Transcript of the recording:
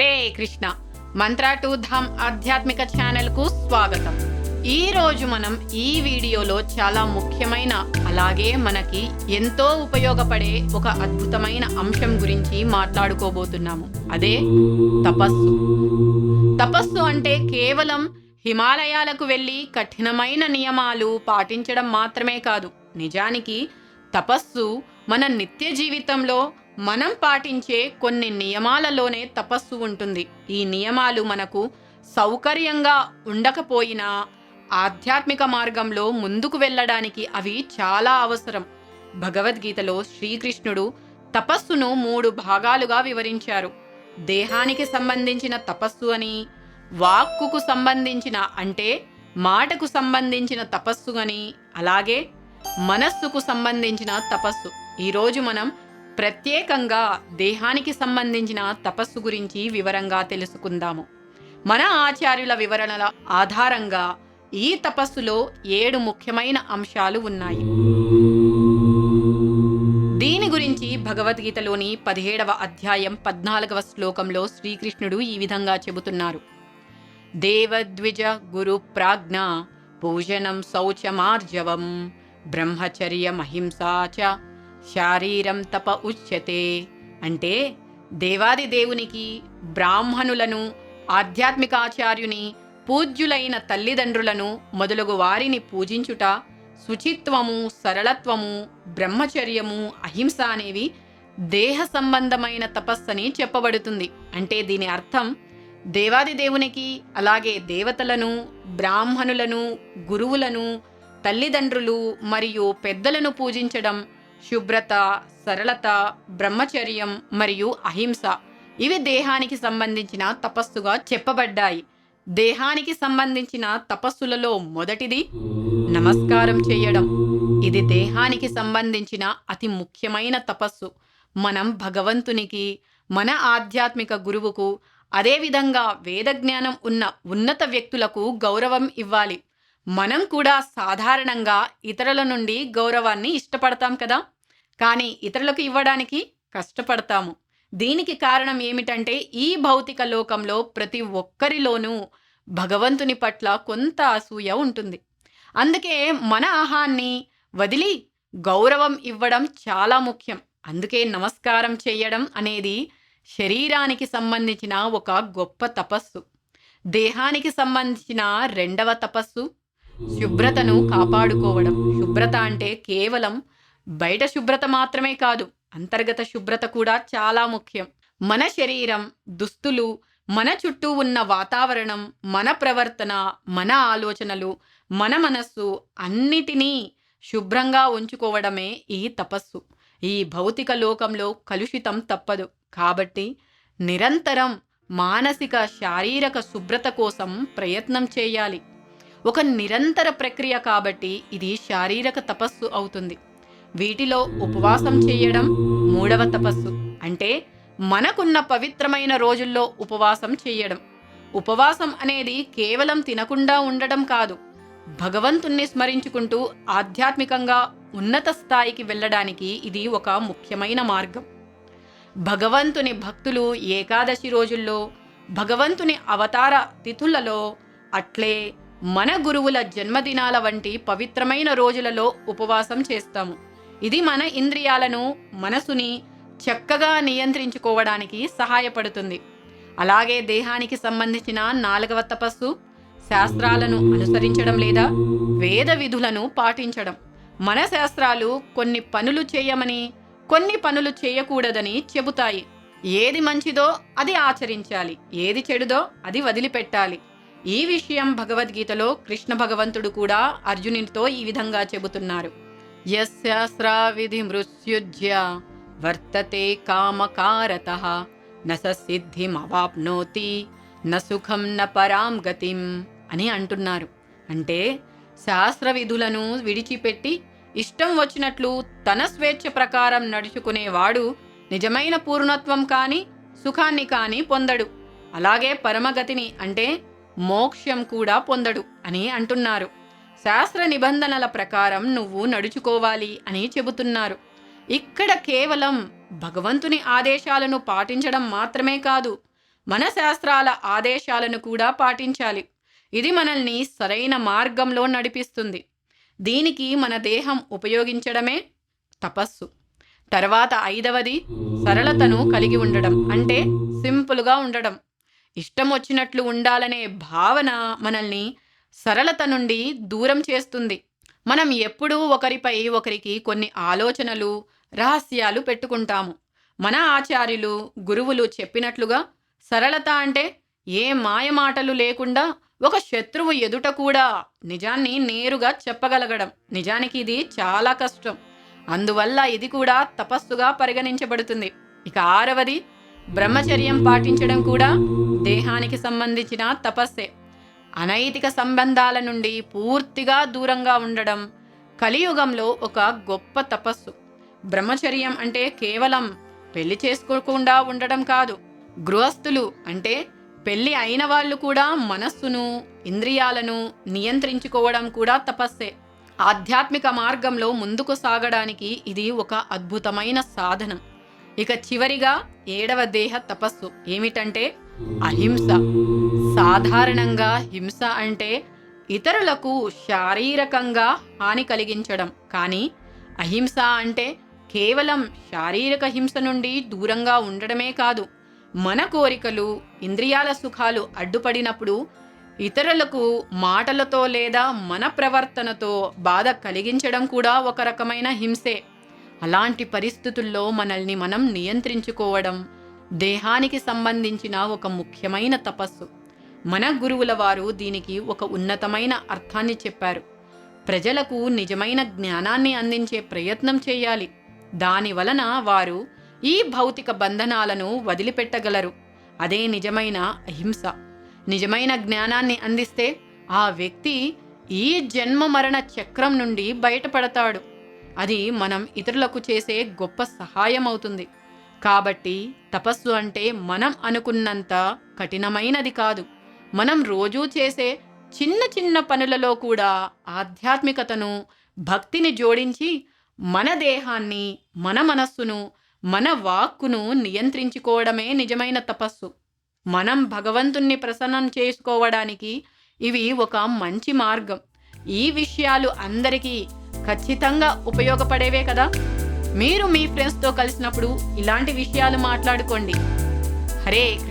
హరే కృష్ణ. మంత్ర to Dham ఆధ్యాత్మిక ఛానల్కు స్వాగతం. ఈ రోజు మనం ఈ వీడియోలో చాలా ముఖ్యమైన అలాగే మనకి ఎంతో ఉపయోగపడే ఒక అద్భుతమైన అంశం గురించి మాట్లాడుకోబోతున్నాము. అదే తపస్సు. తపస్సు అంటే కేవలం హిమాలయాలకు వెళ్ళి కఠినమైన నియమాలు పాటించడం మాత్రమే కాదు. నిజానికి తపస్సు మన నిత్య జీవితంలో మనం పాటించే కొన్ని నియమాలలోనే తపస్సు ఉంటుంది. ఈ నియమాలు మనకు సౌకర్యంగా ఉండకపోయినా ఆధ్యాత్మిక మార్గంలో ముందుకు వెళ్ళడానికి అవి చాలా అవసరం. భగవద్గీతలో శ్రీకృష్ణుడు తపస్సును మూడు భాగాలుగా వివరించారు. దేహానికి సంబంధించిన తపస్సు అని వాక్కుకు సంబంధించిన అంటే మాటకు సంబంధించిన తపస్సు అని అలాగే మనస్సుకు సంబంధించిన తపస్సు. ఈరోజు మనం ప్రత్యేకంగా దేహానికి సంబంధించిన తపస్సు గురించి వివరంగా తెలుసుకుందాము. మన ఆచార్యుల వివరణల ఆధారంగా ఈ తపస్సులో ఏడు ముఖ్యమైన అంశాలు ఉన్నాయి. దీని గురించి భగవద్గీతలోని పదిహేడవ అధ్యాయం పద్నాలుగవ శ్లోకంలో శ్రీకృష్ణుడు ఈ విధంగా చెబుతున్నారు. దేవద్విజ గురు ప్రాజ్ఞ పూజనం శౌచమార్జవం బ్రహ్మచర్య మహింసాచ శారీరం తప ఉచ్యతే. అంటే దేవాది దేవునికి బ్రాహ్మణులను ఆధ్యాత్మికాచార్యుని పూజ్యులైన తల్లిదండ్రులను మొదలగు వారిని పూజించుట శుచిత్వము సరళత్వము బ్రహ్మచర్యము అహింస అనేవి దేహ సంబంధమైన తపస్సని చెప్పబడుతుంది. అంటే దీని అర్థం దేవాది దేవునికి అలాగే దేవతలను బ్రాహ్మణులను గురువులను తల్లిదండ్రులు మరియు పెద్దలను పూజించడం శుభ్రత సరళత బ్రహ్మచర్యం మరియు అహింస ఇవి దేహానికి సంబంధించిన తపస్సుగా చెప్పబడ్డాయి. దేహానికి సంబంధించిన తపస్సులలో మొదటిది నమస్కారం చేయడం. ఇది దేహానికి సంబంధించిన అతి ముఖ్యమైన తపస్సు. మనం భగవంతునికి మన ఆధ్యాత్మిక గురువుకు అదేవిధంగా వేదజ్ఞానం ఉన్న ఉన్నత వ్యక్తులకు గౌరవం ఇవ్వాలి. మనం కూడా సాధారణంగా ఇతరుల నుండి గౌరవాన్ని ఇష్టపడతాం కదా? కానీ ఇతరులకు ఇవ్వడానికి కష్టపడతాము. దీనికి కారణం ఏమిటంటే ఈ భౌతిక లోకంలో ప్రతి ఒక్కరిలోనూ భగవంతుని పట్ల కొంత అసూయ ఉంటుంది. అందుకే మన ఆహాన్ని వదిలి గౌరవం ఇవ్వడం చాలా ముఖ్యం. అందుకే నమస్కారం చేయడం అనేది శరీరానికి సంబంధించిన ఒక గొప్ప తపస్సు. దేహానికి సంబంధించిన రెండవ తపస్సు శుభ్రతను కాపాడుకోవడం. శుభ్రత అంటే కేవలం బయట శుభ్రత మాత్రమే కాదు అంతర్గత శుభ్రత కూడా చాలా ముఖ్యం. మన శరీరం దుస్తులు మన చుట్టూ ఉన్న వాతావరణం మన ప్రవర్తన మన ఆలోచనలు మన మనస్సు అన్నిటినీ శుభ్రంగా ఉంచుకోవడమే ఈ తపస్సు. ఈ భౌతిక లోకంలో కలుషితం తప్పదు. కాబట్టి నిరంతరం మానసిక శారీరక శుభ్రత కోసం ప్రయత్నం చేయాలి. ఒక నిరంతర ప్రక్రియ కాబట్టి ఇది శారీరక తపస్సు అవుతుంది. వీటిలో ఉపవాసం చేయడం మూడవ తపస్సు. అంటే మనకున్న పవిత్రమైన రోజుల్లో ఉపవాసం చేయడం. ఉపవాసం అనేది కేవలం తినకుండా ఉండడం కాదు. భగవంతుణ్ణి స్మరించుకుంటూ ఆధ్యాత్మికంగా ఉన్నత స్థాయికి వెళ్ళడానికి ఇది ఒక ముఖ్యమైన మార్గం. భగవంతుని భక్తులు ఏకాదశి రోజుల్లో భగవంతుని అవతార తిథులలో అట్లే మన గురువుల జన్మదినాల వంటి పవిత్రమైన రోజులలో ఉపవాసం చేస్తాము. ఇది మన ఇంద్రియాలను మనసుని చక్కగా నియంత్రించుకోవడానికి సహాయపడుతుంది. అలాగే దేహానికి సంబంధించిన నాలుగవ తపస్సు శాస్త్రాలను అనుసరించడం లేదా వేద విధులను పాటించడం. మన శాస్త్రాలు కొన్ని పనులు చేయమని కొన్ని పనులు చేయకూడదని చెబుతాయి. ఏది మంచిదో అది ఆచరించాలి ఏది చెడుదో అది వదిలిపెట్టాలి. ఈ విషయం భగవద్గీతలో కృష్ణ భగవంతుడు కూడా అర్జునునితో ఈ విధంగా చెబుతున్నారు. యశాస్త్రా మృత్యుజ్య వర్తతే కామకారత న సిద్ధిమవాప్నోతి న సుఖం న పరాం గతిం అని అంటున్నారు. అంటే శాస్త్ర విధులను విడిచిపెట్టి ఇష్టం వచ్చినట్లు తన స్వేచ్ఛ ప్రకారం నడుచుకునేవాడు నిజమైన పూర్ణత్వం కానీ సుఖాన్ని కానీ పొందడు. అలాగే పరమగతిని అంటే మోక్షం కూడా పొందడు అని అంటున్నారు. శాస్త్ర నిబంధనల ప్రకారం నువ్వు నడుచుకోవాలి అని చెబుతున్నారు. ఇక్కడ కేవలం భగవంతుని ఆదేశాలను పాటించడం మాత్రమే కాదు మన శాస్త్రాల ఆదేశాలను కూడా పాటించాలి. ఇది మనల్ని సరైన మార్గంలో నడిపిస్తుంది. దీనికి మన దేహం ఉపయోగించడమే తపస్సు. తర్వాత ఐదవది సరళతను కలిగి ఉండడం అంటే సింపుల్గా ఉండడం. ఇష్టం వచ్చినట్లు ఉండాలనే భావన మనల్ని సరళత నుండి దూరం చేస్తుంది. మనం ఎప్పుడూ ఒకరిపై ఒకరికి కొన్ని ఆలోచనలు రహస్యాలు పెట్టుకుంటాము. మన ఆచార్యులు గురువులు చెప్పినట్లుగా సరళత అంటే ఏ మాయమాటలు లేకుండా ఒక శత్రువు ఎదుట కూడా నిజాన్ని నేరుగా చెప్పగలగడం. నిజానికి ఇది చాలా కష్టం. అందువల్ల ఇది కూడా తపస్సుగా పరిగణించబడుతుంది. ఇక ఆరవది బ్రహ్మచర్యం పాటించడం కూడా దేహానికి సంబంధించిన తపస్సే. అనైతిక సంబంధాల నుండి పూర్తిగా దూరంగా ఉండడం కలియుగంలో ఒక గొప్ప తపస్సు. బ్రహ్మచర్యం అంటే కేవలం పెళ్ళి చేసుకోకుండా ఉండడం కాదు. గృహస్థులు అంటే పెళ్ళి అయిన వాళ్ళు కూడా మనస్సును ఇంద్రియాలను నియంత్రించుకోవడం కూడా తపస్సే. ఆధ్యాత్మిక మార్గంలో ముందుకు సాగడానికి ఇది ఒక అద్భుతమైన సాధనం. ఇక చివరిగా ఏడవ దేహ తపస్సు ఏమిటంటే అహింస. సాధారణంగా హింస అంటే ఇతరులకు శారీరకంగా హాని కలిగించడం. కానీ అహింస అంటే కేవలం శారీరక హింస నుండి దూరంగా ఉండడమే కాదు. మన కోరికలు ఇంద్రియాల సుఖాలు అడ్డుపడినప్పుడు ఇతరులకు మాటలతో లేదా మన ప్రవర్తనతో బాధ కలిగించడం కూడా ఒక రకమైన హింసే. అలాంటి పరిస్థితుల్లో మనల్ని మనం నియంత్రించుకోవడం దేహానికి సంబంధించిన ఒక ముఖ్యమైన తపస్సు. మన గురువుల వారు దీనికి ఒక ఉన్నతమైన అర్థాన్ని చెప్పారు. ప్రజలకు నిజమైన జ్ఞానాన్ని అందించే ప్రయత్నం చేయాలి. దాని వలన వారు ఈ భౌతిక బంధనాలను వదిలిపెట్టగలరు. అదే నిజమైన అహింస. నిజమైన జ్ఞానాన్ని అందిస్తే ఆ వ్యక్తి ఈ జన్మ మరణ చక్రం నుండి బయటపడతాడు. అది మనం ఇతరులకు చేసే గొప్ప సహాయం అవుతుంది కాబట్టి తపస్సు అంటే మనం అనుకున్నంత కఠినమైనది కాదు. మనం రోజూ చేసే చిన్న చిన్న పనులలో కూడా ఆధ్యాత్మికతను భక్తిని జోడించి మన దేహాన్ని మన మనస్సును మన వాక్కును నియంత్రించుకోవడమే నిజమైన తపస్సు. మనం భగవంతుణ్ణి ప్రసన్నం చేసుకోవడానికి ఇవి ఒక మంచి మార్గం. ఈ విషయాలు అందరికీ ఖచ్చితంగా ఉపయోగపడేవే కదా? మీరు మీ ఫ్రెండ్స్తో కలిసినప్పుడు ఇలాంటి విషయాలు మాట్లాడుకోండి. హరే కృష్ణ